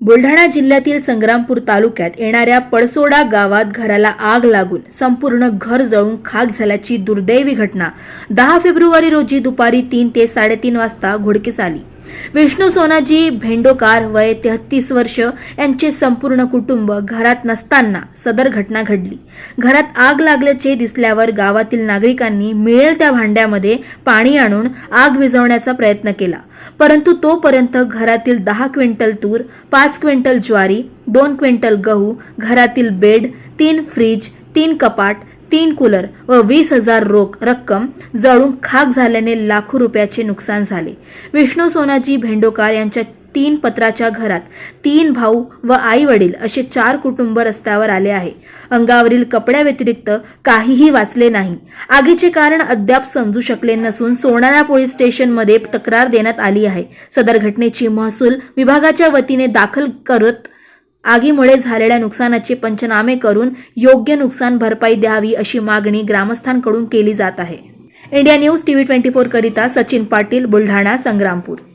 बुलढाणा जिल्ह्यातील संग्रामपूर तालुक्यात येणाऱ्या पळसोडा गावात घराला आग लागून संपूर्ण घर जळून खाक झाल्याची दुर्दैवी घटना. दहा फेब्रुवारी रोजी दुपारी तीन ते साडेतीन वाजता घोडकीस आली. विष्णू सोनाजी भेंडोकार वय तेहतीस वर्ष यांचे संपूर्ण कुटुंब घरात नसताना सदर घटना घडली. घरात आग लागल्याचे दिसल्यावर गावातील नागरिकांनी मिळेल त्या भांड्यामध्ये पाणी आणून आग विझवण्याचा प्रयत्न केला. परंतु तोपर्यंत घरातील दहा क्विंटल तूर पाच क्विंटल ज्वारी दोन क्विंटल गहू घरातील बेड तीन फ्रीज तीन कपाट तीन कूलर व वीस हजार रोख रक्कम जळून खाक झाल्याने लाखो रुपयाचे नुकसान झाले. विष्णू सोनाजी भेंडोकार यांच्या तीन पत्राच्या घरात तीन भाऊ व आई वडील असे चार कुटुंब रस्त्यावर आले आहे. अंगावरील कपड्याव्यतिरिक्त काहीही वाचले नाही. आगीचे कारण अद्याप समजू शकले नसून सोनारा पोलीस स्टेशनमध्ये तक्रार देण्यात आली आहे. सदर घटनेची महसूल विभागाच्या वतीने दाखल करत आगीमुळे झालेल्या नुकसानाचे पंचनामे करून योग्य नुकसान भरपाई द्यावी अशी मागणी ग्रामस्थांकडून केली जात आहे. India news T V twenty फोरकरिता Sachin Patil Buldhana Sangrampur.